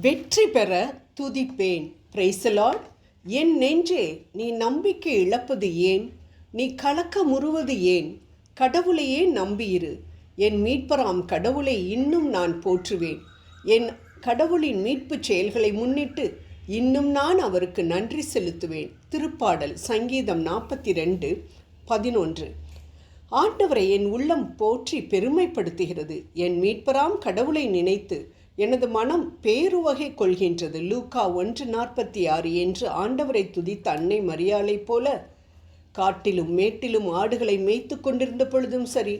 வெற்றி பெற துதிப்பேன். பிரைசலாட் என் நெஞ்சே நீ நம்பிக்கை இழப்பது ஏன்? நீ கலக்க முறுவது ஏன்? கடவுளையே நம்பியிரு. என் மீட்பராம் கடவுளை இன்னும் நான் போற்றுவேன். என் கடவுளின் மீட்புச் செயல்களை முன்னிட்டு இன்னும் நான் அவருக்கு நன்றி செலுத்துவேன். திருப்பாடல் சங்கீதம் நாற்பத்தி ரெண்டு பதினொன்று. ஆண்டவரை என் உள்ளம் போற்றி பெருமைப்படுத்துகிறது. என் மீட்பராம் கடவுளை நினைத்து எனது மனம் பேருவகை கொள்கின்றது. லூக்கா ஒன்று நாற்பத்தி ஆறு என்று ஆண்டவரை துதித்த அன்னை மரியாளை போல காட்டிலும் மேட்டிலும் ஆடுகளை மேய்த்து கொண்டிருந்த பொழுதும் சரி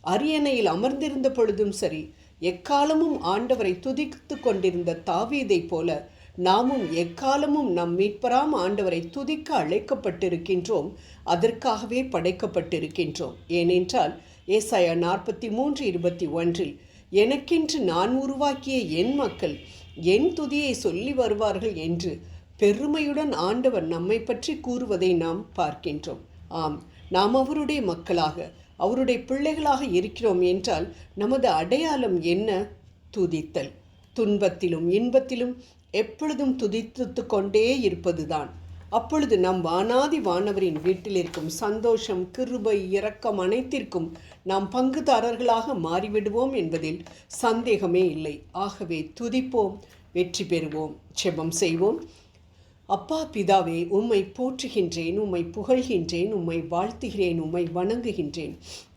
அரியணையில் அமர்ந்திருந்த பொழுதும் சரி எக்காலமும் ஆண்டவரை துதித்து கொண்டிருந்த தாவீதைப் போல நாமும் எக்காலமும் நம் மீட்பராம் ஆண்டவரை துதிக்க அழைக்கப்பட்டிருக்கின்றோம் அதற்காகவே படைக்கப்பட்டிருக்கின்றோம். ஏனென்றால் ஏசாயா நாற்பத்தி மூன்று இருபத்தி ஒன்றில் எனக்கென்று நான் உருவாக்கிய என் மக்கள் என் துதியை சொல்லி வருவார்கள் என்று பெருமையுடன் ஆண்டவர் நம்மை பற்றி கூறுவதை நாம் பார்க்கின்றோம். ஆம் நாம் அவருடைய மக்களாக அவருடைய பிள்ளைகளாக இருக்கிறோம் என்றால் நமது அடையாளம் என்ன? துதித்தல். துன்பத்திலும் இன்பத்திலும் எப்பொழுதும் துதித்து கொண்டே இருப்பதுதான். அப்பொழுது நம் வானாதி வானவரின் வீட்டில் இருக்கும் சந்தோஷம் கிருபை இரக்கம் அனைத்திற்கும் நாம் பங்குதாரர்களாக மாறிவிடுவோம் என்பதில் சந்தேகமே இல்லை. ஆகவே துதிப்போம் வெற்றி பெறுவோம் செபம் செய்வோம். அப்பா பிதாவே உம்மை போற்றுகின்றேன் உம்மை புகழ்கின்றேன் உம்மை வாழ்த்துகிறேன் உம்மை வணங்குகின்றேன்.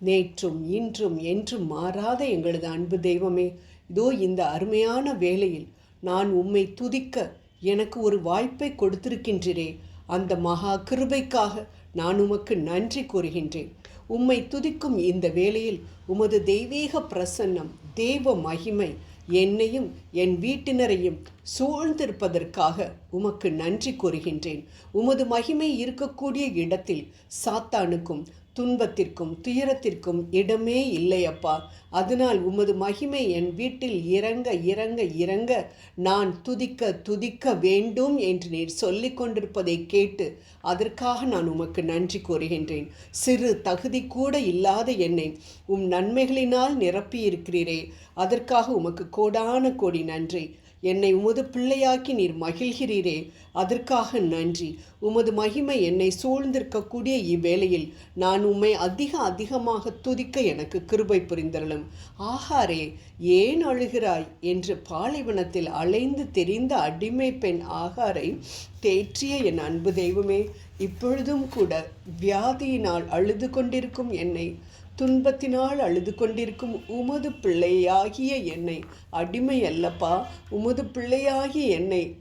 நேற்றும் இன்றும் என்றும் மாறாத எங்களது அன்பு தெய்வமே இதோ இந்த அருமையான வேளையில் நான் உம்மை துதிக்க எனக்கு ஒரு வாய்ப்பை கொடுத்திருக்கின்றீரே. அந்த மகா கிருபைக்காக நான் உமக்கு நன்றி கூறுகின்றேன். உம்மை துதிக்கும் இந்த வேளையில் உமது தெய்வீக பிரசன்னம் தேவ மகிமை என்னையும் என் வீட்டினரையும் சூழ்ந்திருப்பதற்காக உமக்கு நன்றி கூறுகின்றேன். உமது மகிமை இருக்கக்கூடிய இடத்தில் சாத்தானுக்கும் துன்பத்திற்கும் துயரத்திற்கும் இடமே இல்லையப்பா. அதனால் உமது மகிமை என் வீட்டில் இறங்க இறங்க இறங்க நான் துதிக்க துதிக்க வேண்டும் என்று நீர் சொல்லிக் கொண்டிருப்பதை கேட்டு அதற்காக நான் உமக்கு நன்றி கூறுகின்றேன். சிறு தகுதி கூட இல்லாத என்னை உம் நன்மைகளினால் நிரப்பியிருக்கிறீரே. அதற்காக உமக்கு கோடான கோடி நன்றி. என்னை உமது பிள்ளையாக்கி நீர் மகிழ்கிறீரே. அதற்காக நன்றி. உமது மகிமை என்னை சூழ்ந்திருக்கக்கூடிய இவ்வேளையில் நான் உம்மை அதிக அதிகமாக துதிக்க எனக்கு கிருபை புரிந்தருளும். ஆகாரே ஏன் அழுகிறாய்? என்று பாலைவனத்தில் அலைந்து தெரிந்த அடிமை பெண் ஆகாரை தேற்றிய என் அன்பு தெய்வமே இப்பொழுதும் கூட வியாதியினால் அழுது கொண்டிருக்கும் என்னை துன்பத்தினால் அழுது கொண்டிருக்கும் உமது பிள்ளையாகிய என்னை. அடிமை அல்லப்பா உமது பிள்ளையாகிய என்னை.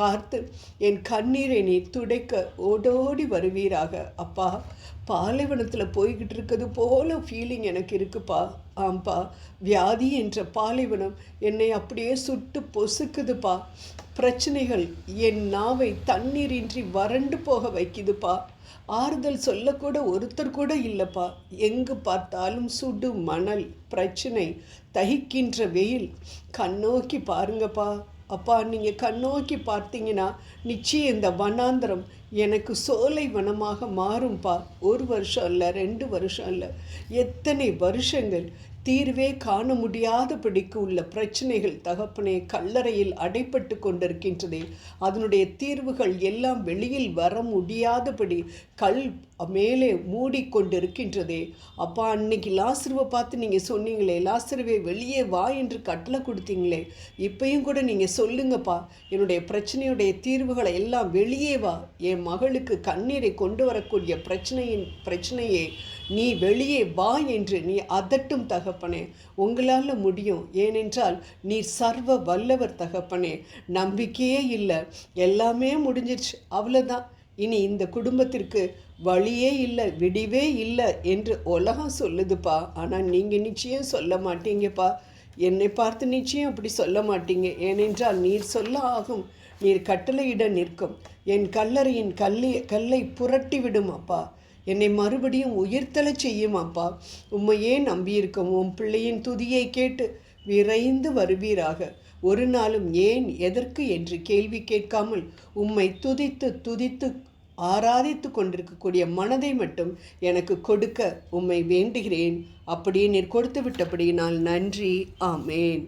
பார்த்து என் கண்ணீரை நீ துடைக்க ஓடோடி வருவீராக. அப்பா பாலைவனத்தில் போய்கிட்டு இருக்கிறது போல ஃபீலிங் எனக்கு இருக்குப்பா. ஆம்பா வியாதி என்ற பாலைவனம் என்னை அப்படியே சுட்டு பொசுக்குதுப்பா. பிரச்சனைகள் என் நாவை தண்ணீரின்றி வறண்டு போக வைக்குதுப்பா. ஆறுதல் சொல்லக்கூட ஒருத்தர் கூட இல்லைப்பா. எங்கு பார்த்தாலும் சுடு மணல் பிரச்சனை தகிக்கின்ற வெயில். கண்ணோக்கி பாருங்கப்பா. அப்பா நீங்கள் கண்ணோக்கி பார்த்தீங்கன்னா நிச்சயம் இந்த வனாந்திரம் எனக்கு சோலை வனமாக மாறும்பா. ஒரு வருஷம் இல்லை ரெண்டு வருஷம் இல்லை எத்தனை வருஷங்கள் தீர்வே காண முடியாதபடிக்கு உள்ள பிரச்சனைகள் தகப்பனே கல்லறையில் அடைப்பட்டு கொண்டிருக்கின்றதே. அதனுடைய தீர்வுகள் எல்லாம் வெளியில் வர முடியாதபடி கல் மேலே மூடிக்கொண்டிருக்கின்றதே. அப்பா அன்னைக்கு லாசருவை பார்த்து நீங்கள் சொன்னீங்களே லாசருவே வெளியே வா என்று கட்டளை கொடுத்தீங்களே இப்பயும் கூட நீங்கள் சொல்லுங்கப்பா. என்னுடைய பிரச்சனையுடைய தீர்வுகளை எல்லாம் வெளியே வா. என் மகளுக்கு கண்ணீரை கொண்டு வரக்கூடிய பிரச்சனையின் பிரச்சனையே நீ வெளியே வா என்று நீ அதட்டும் தகப்பனே. உங்களால் முடியும். ஏனென்றால் நீ சர்வ வல்லவர் தகப்பனே. நம்பிக்கையே இல்லை. எல்லாமே முடிஞ்சிருச்சு. அவ்வளோதான் இனி இந்த குடும்பத்திற்கு வழியே இல்லை விடிவே இல்லை என்று உலகம் சொல்லுதுப்பா. ஆனால் நீங்கள் நிச்சயம் சொல்ல மாட்டீங்கப்பா. என்னை பார்த்து நிச்சயம் அப்படி சொல்ல மாட்டீங்க. ஏனென்றால் நீர் சொல்ல ஆகும் நீர் கட்டளையிட நிற்கும். என் கல்லறையின் கல்லை கல்லை புரட்டி விடும் அப்பா என்னை மறுபடியும் உயிர்த்தலை செய்யும் அப்பா உம்மையே நம்பியிருக்கும்? உன் பிள்ளையின் துதியை கேட்டு விரைந்து வருவீராக. ஒரு நாளும் ஏன் எதற்கு என்று கேள்வி கேட்காமல் உம்மை துதித்து துதித்து ஆராதித்து கொண்டிருக்கக்கூடிய மனதை மட்டும் எனக்கு கொடுக்க உம்மை வேண்டுகிறேன். அப்படியே நீர் கொடுத்து விட்டபடி நான் நன்றி. ஆமேன்.